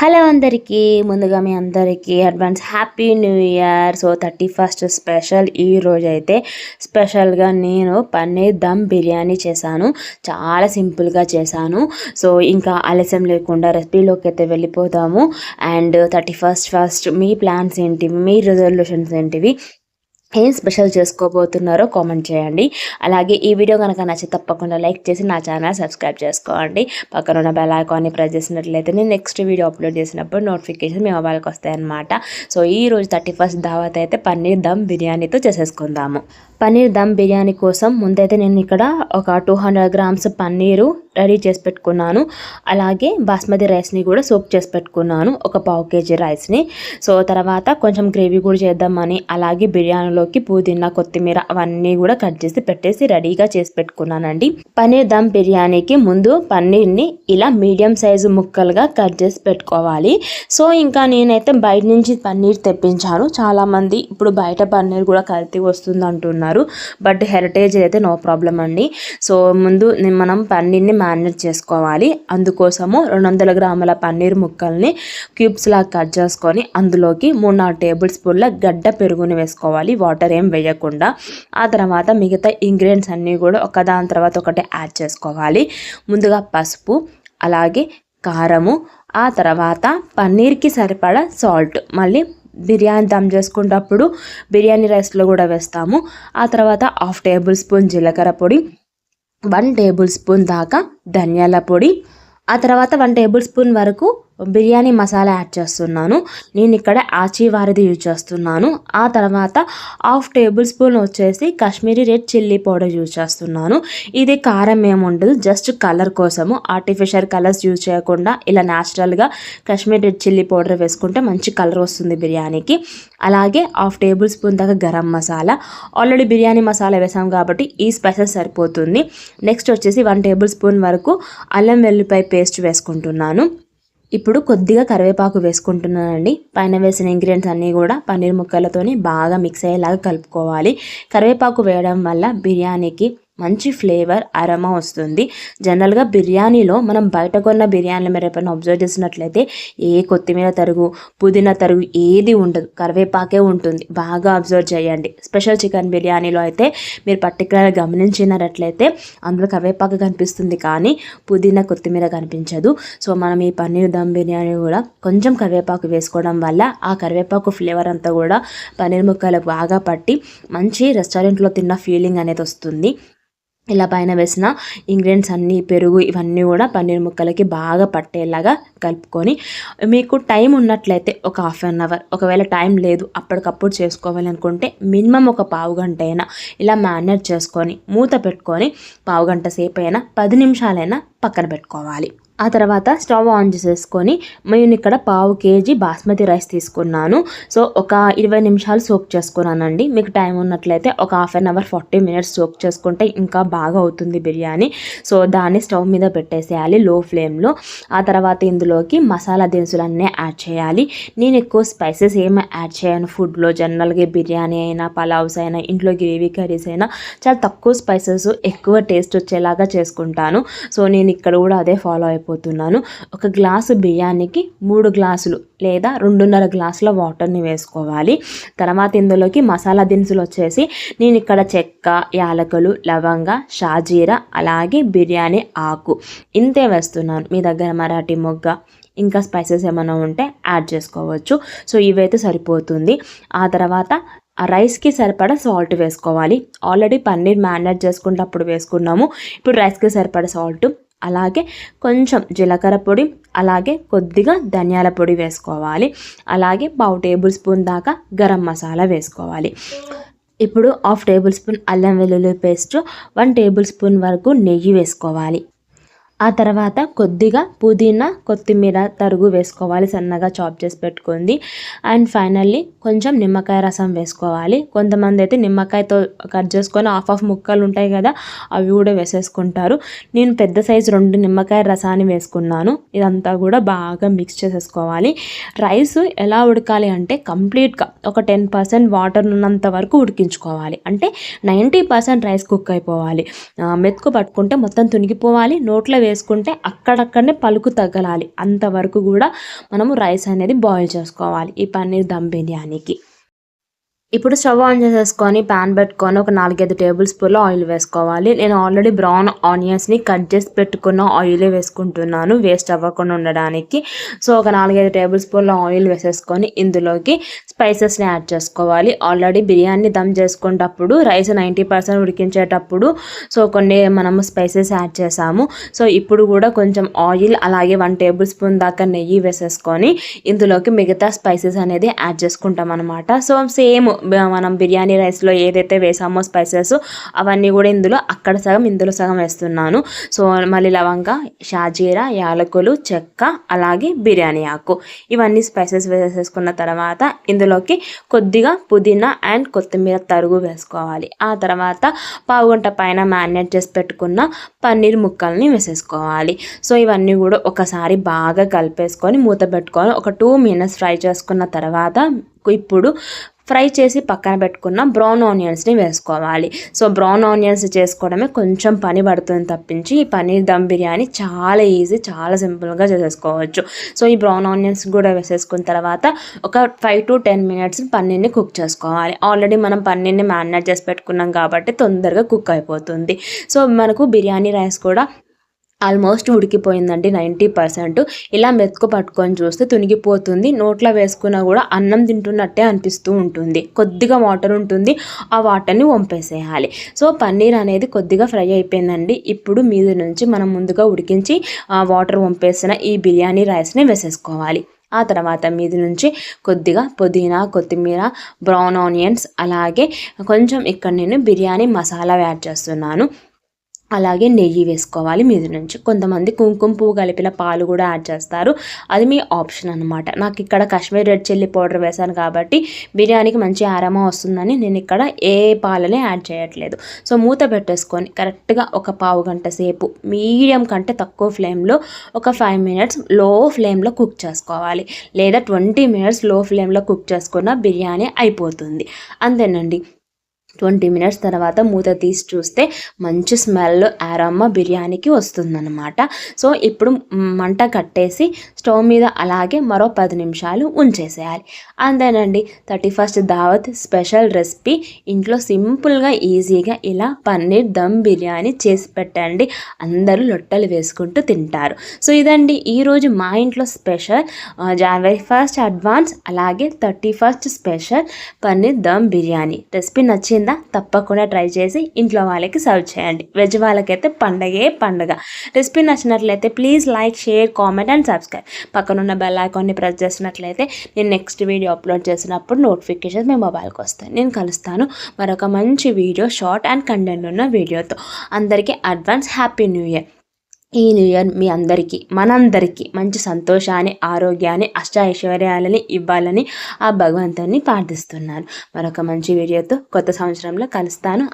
Hello అందరికీ ముందుగా మీ అందరికీ advance happy new year so thirty first special ఈ రోజు అయితే స్పెషల్గా నేను పన్నీర్ దమ్ బిర్యానీ చేశాను. చాలా సింపుల్గా చేశాను. సో ఇంకా ఆలస్యం లేకుండా రెసిపీలోకి అయితే వెళ్ళిపోతాము అండ్ థర్టీ ఫస్ట్ ఫస్ట్ మీ ప్లాన్స్ ఏంటివి మీ రిజల్యూషన్స్ ఏంటివి? ఏం స్పెషల్ చేసుకోబోతున్నారో కామెంట్ చేయండి. అలాగే ఈ వీడియో కనుక నచ్చి తప్పకుండా లైక్ చేసి నా ఛానల్ సబ్స్క్రైబ్ చేసుకోండి. పక్కన ఉన్న బెల్ ఐకాన్ని ప్రెస్ చేసినట్లయితే నేను నెక్స్ట్ వీడియో అప్లోడ్ చేసినప్పుడు నోటిఫికేషన్ మీ మొబైల్కి వస్తాయన్నమాట. సో ఈ రోజు థర్టీ ఫస్ట్ దావత్ అయితే పన్నీర్ దమ్ బిర్యానీతో చేసేసుకుందాము. పన్నీర్ దమ్ బిర్యానీ కోసం ముందైతే నేను ఇక్కడ ఒక two hundred grams paneer ready చేసి పెట్టుకున్నాను. అలాగే బాస్మతి రైస్ని కూడా సూప్ చేసి పెట్టుకున్నాను ఒక పావు కేజీ రైస్ని. సో తర్వాత కొంచెం గ్రేవీ కూడా చేద్దామని అలాగే బిర్యానీలో అందులోకి పుదీనా కొత్తిమీర అవన్నీ కూడా కట్ చేసి పెట్టేసి రెడీగా చేసి పెట్టుకున్నానండి. పన్నీర్ దమ్ బిర్యానీకి ముందు పన్నీర్ని ఇలా మీడియం సైజు ముక్కలుగా కట్ చేసి పెట్టుకోవాలి. సో ఇంకా నేనైతే బయట నుంచి పన్నీర్ తెప్పించాను. చాలామంది ఇప్పుడు బయట పన్నీర్ కూడా కల్తీ వస్తుంది అంటున్నారు. బట్ హెరిటేజ్ అయితే నో ప్రాబ్లం అండి. సో ముందు మనం పన్నీర్ని మ్యారినేట్ చేసుకోవాలి. అందుకోసము రెండు వందల గ్రాముల పన్నీర్ ముక్కల్ని క్యూబ్స్ లాగా కట్ చేసుకొని అందులోకి మూడు నాలుగు టేబుల్ స్పూన్ల గడ్డ పెరుగుని వేసుకోవాలి. వాటర్ ఏం వేయకుండా ఆ తర్వాత మిగతా ఇంగ్రీడియంట్స్ అన్నీ కూడా ఒకదాని తర్వాత ఒకటి యాడ్ చేసుకోవాలి. ముందుగా పసుపు అలాగే కారము ఆ తర్వాత పన్నీర్కి సరిపడా సాల్ట్. మళ్ళీ బిర్యానీ దమ్ చేసుకున్నప్పుడు బిర్యానీ రైస్లో కూడా వేస్తాము. ఆ తర్వాత హాఫ్ టేబుల్ స్పూన్ జీలకర్ర పొడి వన్ టేబుల్ స్పూన్ దాకా ధనియాల పొడి. ఆ తర్వాత వన్ టేబుల్ స్పూన్ వరకు బిర్యానీ మసాలా యాడ్ చేస్తున్నాను. నేను ఇక్కడ ఆచివారిది యూజ్ చేస్తున్నాను. ఆ తర్వాత హాఫ్ టేబుల్ స్పూన్ వచ్చేసి Kashmiri red chilli powder use చేస్తున్నాను. ఇది కారం ఏముండదు జస్ట్ కలర్ కోసము. ఆర్టిఫిషియల్ కలర్స్ యూజ్ చేయకుండా ఇలా న్యాచురల్గా కాశ్మీరీ రెడ్ చిల్లీ పౌడర్ వేసుకుంటే మంచి కలర్ వస్తుంది బిర్యానీకి. అలాగే హాఫ్ టేబుల్ స్పూన్ దాకా గరం మసాలా. ఆల్రెడీ బిర్యానీ మసాలా వేసాం కాబట్టి ఈ స్పైసెస్ సరిపోతుంది. నెక్స్ట్ వచ్చేసి వన్ టేబుల్ స్పూన్ వరకు అల్లం వెల్లిపాయ పేస్ట్ వేసుకుంటున్నాను. ఇప్పుడు కొద్దిగా కరివేపాకు వేసుకుంటున్నానండి. పైన వేసిన ఇంగ్రీడియంట్స్ అన్నీ కూడా పన్నీర్ ముక్కలతోని బాగా మిక్స్ అయ్యేలాగా కలుపుకోవాలి. కరివేపాకు వేయడం వల్ల బిర్యానీకి మంచి ఫ్లేవర్ అరమా వస్తుంది. జనరల్గా బిర్యానీలో మనం బయట కొన్న బిర్యానీలు మీరు ఎప్పుడైనా అబ్జర్వ్ చేసినట్లయితే ఏ కొత్తిమీర తరుగు పుదీనా తరుగు ఏది ఉండదు. కరివేపాకే ఉంటుంది. బాగా అబ్జర్వ్ చేయండి. స్పెషల్ చికెన్ బిర్యానీలో అయితే మీరు పర్టికులర్గా గమనించినట్లయితే అందులో కరివేపాకు కనిపిస్తుంది కానీ పుదీనా కొత్తిమీర కనిపించదు. సో మనం ఈ పన్నీర్ దమ్ బిర్యానీ కూడా కొంచెం కరివేపాకు వేసుకోవడం వల్ల ఆ కరివేపాకు ఫ్లేవర్ అంతా కూడా పన్నీర్ ముక్కలకు బాగా పట్టి మంచి రెస్టారెంట్లో తిన్న ఫీలింగ్ అనేది వస్తుంది. ఇలా పైన వేసిన ఇంగ్రీడియంట్స్ అన్నీ పెరుగు ఇవన్నీ కూడా పన్నీర్ ముక్కలకి బాగా పట్టేలాగా కలుపుకొని మీకు టైం ఉన్నట్లయితే ఒక హాఫ్ అన్ అవర్ ఒకవేళ టైం లేదు అప్పటికప్పుడు చేసుకోవాలనుకుంటే మినిమం ఒక పావు గంట అయినా ఇలా మ్యారినేట్ చేసుకొని మూత పెట్టుకొని పావు గంట సేపు అయినా పది నిమిషాలైనా పక్కన పెట్టుకోవాలి. ఆ తర్వాత స్టవ్ ఆన్ చేసేసుకొని నేను ఇక్కడ పావు కేజీ బాస్మతి రైస్ తీసుకున్నాను. సో ఒక ఇరవై నిమిషాలు సోక్ చేసుకున్నానండి. మీకు టైం ఉన్నట్లయితే ఒక half an hour forty minutes soak చేసుకుంటే ఇంకా బాగా అవుతుంది బిర్యానీ. సో దాన్ని స్టవ్ మీద పెట్టేసేయాలి లో ఫ్లేమ్లో. ఆ తర్వాత ఇందులోకి మసాలా దినుసులు అన్నీ యాడ్ చేయాలి. నేను ఎక్కువ స్పైసెస్ ఏమి యాడ్ చేయను. ఫుడ్లో జనరల్గా బిర్యానీ అయినా పలావ్స్ అయినా ఇంట్లో గ్రేవీ కర్రీస్ అయినా చాలా తక్కువ స్పైసెస్ ఎక్కువ టేస్ట్ వచ్చేలాగా చేసుకుంటాను. సో నేను ఇక్కడ కూడా అదే ఫాలో అయిపోయి అయిపోతున్నాను ఒక గ్లాసు బియ్యానికి మూడు గ్లాసులు లేదా రెండున్నర గ్లాసుల వాటర్ని వేసుకోవాలి. తర్వాత ఇందులోకి మసాలా దినుసులు వచ్చేసి నేను ఇక్కడ చెక్క యాలకులు లవంగ షాజీరా అలాగే బిర్యానీ ఆకు ఇంతే వేస్తున్నాను. మీ దగ్గర మరాఠీ మొగ్గ ఇంకా స్పైసెస్ ఏమైనా ఉంటే యాడ్ చేసుకోవచ్చు. సో ఇవైతే సరిపోతుంది. ఆ తర్వాత ఆ రైస్కి సరిపడా సాల్ట్ వేసుకోవాలి. ఆల్రెడీ పన్నీర్ మ్యారినేట్ చేసుకున్నప్పుడు వేసుకున్నాము. ఇప్పుడు రైస్కి సరిపడా సాల్ట్ అలాగే కొంచెం జీలకర్ర పొడి అలాగే కొద్దిగా ధనియాల పొడి వేసుకోవాలి. అలాగే పావు టేబుల్ స్పూన్ దాకా గరం మసాలా వేసుకోవాలి. ఇప్పుడు హాఫ్ టేబుల్ స్పూన్ అల్లం వెల్లుల్లి పేస్ట్ వన్ టేబుల్ స్పూన్ వరకు నెయ్యి వేసుకోవాలి. ఆ తర్వాత కొద్దిగా పుదీనా కొత్తిమీర తరుగు వేసుకోవాలి సన్నగా చాప్ చేసి పెట్టుకుంది. అండ్ ఫైనల్లీ కొంచెం నిమ్మకాయ రసం వేసుకోవాలి. కొంతమంది అయితే నిమ్మకాయతో కట్ చేసుకొని హాఫ్ ఆఫ్ ముక్కలు ఉంటాయి కదా అవి కూడా వేసేసుకుంటారు. నేను పెద్ద సైజు రెండు నిమ్మకాయ రసాన్ని వేసుకున్నాను. ఇదంతా కూడా బాగా మిక్స్ చేసేసుకోవాలి. రైస్ ఎలా ఉడకాలి అంటే కంప్లీట్గా ఒక టెన్ పర్సెంట్ వాటర్ ఉన్నంత వరకు ఉడికించుకోవాలి. అంటే నైంటీ పర్సెంట్ రైస్ కుక్ అయిపోవాలి. మెతుకు పట్టుకుంటే మొత్తం తునిగిపోవాలి. నోట్లో వేసుకుంటే అక్కడక్కడనే పలుకు తగలాలి. అంతవరకు కూడా మనము రైస్ అనేది బాయిల్ చేసుకోవాలి. ఈ పన్నీర్ దమ్ బిర్యానీకి. ఇప్పుడు స్టవ్ ఆన్ చేసేసుకొని ప్యాన్ పెట్టుకొని ఒక నాలుగైదు టేబుల్ స్పూన్ల ఆయిల్ వేసుకోవాలి. నేను ఆల్రెడీ బ్రౌన్ ఆనియన్స్ని కట్ చేసి పెట్టుకున్న ఆయిలే వేసుకుంటున్నాను వేస్ట్ అవ్వకుండా ఉండడానికి. సో ఒక నాలుగైదు టేబుల్ స్పూన్ల ఆయిల్ వేసేసుకొని ఇందులోకి స్పైసెస్ని యాడ్ చేసుకోవాలి. ఆల్రెడీ బిర్యానీ దమ్ చేసుకునేటప్పుడు రైస్ నైంటీ పర్సెంట్ ఉడికించేటప్పుడు సో కొన్ని మనము స్పైసెస్ యాడ్ చేసాము. సో ఇప్పుడు కూడా కొంచెం ఆయిల్ అలాగే వన్ టేబుల్ స్పూన్ దాకా నెయ్యి వేసేసుకొని ఇందులోకి మిగతా స్పైసెస్ అనేది యాడ్ చేసుకుంటాం అనమాట సో సేమ్ మనం బిర్యానీ రైస్లో ఏదైతే వేసామో స్పైసెస్ అవన్నీ కూడా ఇందులో అక్కడ సగం ఇందులో సగం వేస్తున్నాను. సో మళ్ళీ లవంగ షాజీరా యాలకులు చెక్క అలాగే బిర్యానీ ఆకు. ఇవన్నీ స్పైసెస్ వేసేసుకున్న తర్వాత ఇందులోకి కొద్దిగా పుదీనా అండ్ కొత్తిమీర తరుగు వేసుకోవాలి. ఆ తర్వాత పావుగంట పైన మ్యారినేట్ చేసి పెట్టుకున్న పన్నీర్ ముక్కల్ని వేసేసుకోవాలి. సో ఇవన్నీ కూడా ఒకసారి బాగా కలిపేసుకొని మూత పెట్టుకొని ఒక టూ మినిట్స్ ఫ్రై చేసుకున్న తర్వాత ఇప్పుడు ఫ్రై చేసి పక్కన పెట్టుకున్న బ్రౌన్ ఆనియన్స్ని వేసుకోవాలి. సో బ్రౌన్ ఆనియన్స్ చేసుకోవడమే కొంచెం పని పడుతుంది తప్పించి ఈ పన్నీర్ దమ్ బిర్యానీ చాలా ఈజీ చాలా సింపుల్గా చేసేసుకోవచ్చు. సో ఈ బ్రౌన్ ఆనియన్స్ కూడా వేసేసుకున్న తర్వాత ఒక ఫైవ్ టు టెన్ మినిట్స్ పన్నీర్ని కుక్ చేసుకోవాలి. ఆల్రెడీ మనం పన్నీర్ని మ్యారినేట్ చేసి పెట్టుకున్నాం కాబట్టి తొందరగా కుక్ అయిపోతుంది. సో మనకు బిర్యానీ రైస్ కూడా ఆల్మోస్ట్ ఉడికిపోయిందండి నైంటీ పర్సెంట్. ఇలా మెతుకు పట్టుకొని చూస్తే తునిగిపోతుంది. నోట్లో వేసుకున్నా కూడా అన్నం తింటున్నట్టే అనిపిస్తూ ఉంటుంది. కొద్దిగా వాటర్ ఉంటుంది. ఆ వాటర్ని వంపేసేయాలి. సో పన్నీర్ అనేది కొద్దిగా ఫ్రై అయిపోయిందండి. ఇప్పుడు మీద నుంచి మనం ముందుగా ఉడికించి ఆ వాటర్ వంపేసిన ఈ బిర్యానీ రైస్ని వేసేసుకోవాలి. ఆ తర్వాత మీది నుంచి కొద్దిగా పుదీనా కొత్తిమీర బ్రౌన్ ఆనియన్స్ అలాగే కొంచెం ఇక్కడ నేను బిర్యానీ మసాలా యాడ్ చేస్తున్నాను. అలాగే నెయ్యి వేసుకోవాలి. మీద నుంచి కొంతమంది కుంకుమ పువ్వు కలిపిన పాలు కూడా యాడ్ చేస్తారు. అది మీ ఆప్షన్ అనమాట నాకు ఇక్కడ కాశ్మీర్ రెడ్ చిల్లీ పౌడర్ వేశాను కాబట్టి బిర్యానీకి మంచి ఆరామం వస్తుందని నేను ఇక్కడ ఏ పాలని యాడ్ చేయట్లేదు. సో మూత పెట్టేసుకొని కరెక్ట్గా ఒక పావు గంట సేపు మీడియం కంటే తక్కువ ఫ్లేమ్లో ఒక ఫైవ్ మినిట్స్లో ఫ్లేమ్లో కుక్ చేసుకోవాలి. లేదా ట్వంటీ మినిట్స్లో ఫ్లేమ్లో కుక్ చేసుకున్న బిర్యానీ అయిపోతుంది. అంతేనండి. ట్వంటీ మినిట్స్ తర్వాత మూత తీసి చూస్తే మంచి స్మెల్ ఆరమ్మ బిర్యానీకి వస్తుందన్నమాట. సో ఇప్పుడు మంట కట్టేసి స్టవ్ మీద అలాగే మరో పది నిమిషాలు ఉంచేసేయాలి. అంతేనండి థర్టీ ఫస్ట్ దావత్ స్పెషల్ రెసిపీ. ఇంట్లో సింపుల్గా ఈజీగా ఇలా పన్నీర్ దమ్ బిర్యానీ చేసి పెట్టండి. అందరూ లొట్టలు వేసుకుంటూ తింటారు. సో ఇదండి ఈరోజు మా ఇంట్లో స్పెషల్ జనవరి ఫస్ట్ అడ్వాన్స్ అలాగే thirty first special paneer dum biryani. Recipe నచ్చింది? నచ్చిందా తప్పకుండా ట్రై చేసి ఇంట్లో వాళ్ళకి సర్వ్ చేయండి. వెజ్ వాళ్ళకైతే పండగే పండగ. రెసిపీ నచ్చినట్లయితే please like share comment and subscribe. పక్కనున్న బెల్ ఐకాన్ని ప్రెస్ చేసినట్లయితే నేను నెక్స్ట్ వీడియో అప్లోడ్ చేసినప్పుడు నోటిఫికేషన్ మీ మొబైల్కి వస్తాయి. నేను కలుస్తాను మరొక మంచి వీడియో షార్ట్ అండ్ కంటెంట్ ఉన్న వీడియోతో. అందరికీ అడ్వాన్స్ హ్యాపీ న్యూ ఇయర్. ఈ న్యూ ఇయర్ మీ అందరికీ మనందరికీ మంచి సంతోషాన్ని ఆరోగ్యాన్ని అష్ట ఐశ్వర్యాలని ఇవ్వాలని ఆ భగవంతుని ప్రార్థిస్తున్నాను. మరొక మంచి వీడియోతో కొత్త సంవత్సరంలో కలుస్తాను.